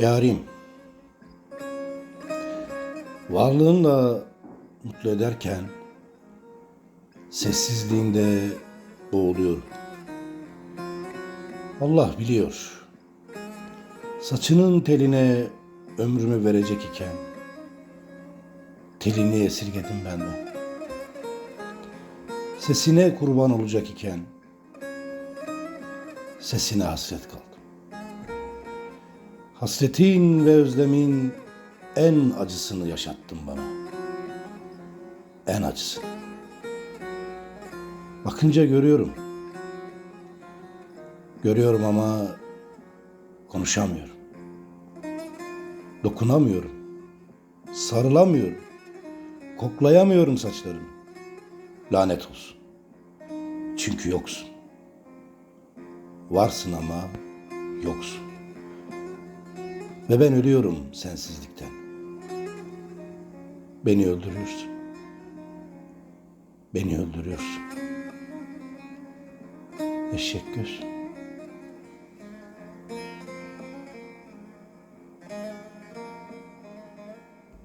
Yarim. Varlığınla mutlu ederken sessizliğinde boğuluyorum. Allah biliyor. Saçının teline ömrümü verecek iken telini esirgedim benden. Sesine kurban olacak iken sesine hasret kaldım. Hasretin ve özlemin en acısını yaşattın bana. En acısını. Bakınca görüyorum. Görüyorum ama konuşamıyorum. Dokunamıyorum. Sarılamıyorum. Koklayamıyorum saçlarını. Lanet olsun. Çünkü yoksun. Varsın ama yoksun. Ve ben ölüyorum sensizlikten. Beni öldürüyorsun. Beni öldürüyorsun. Eşek göz.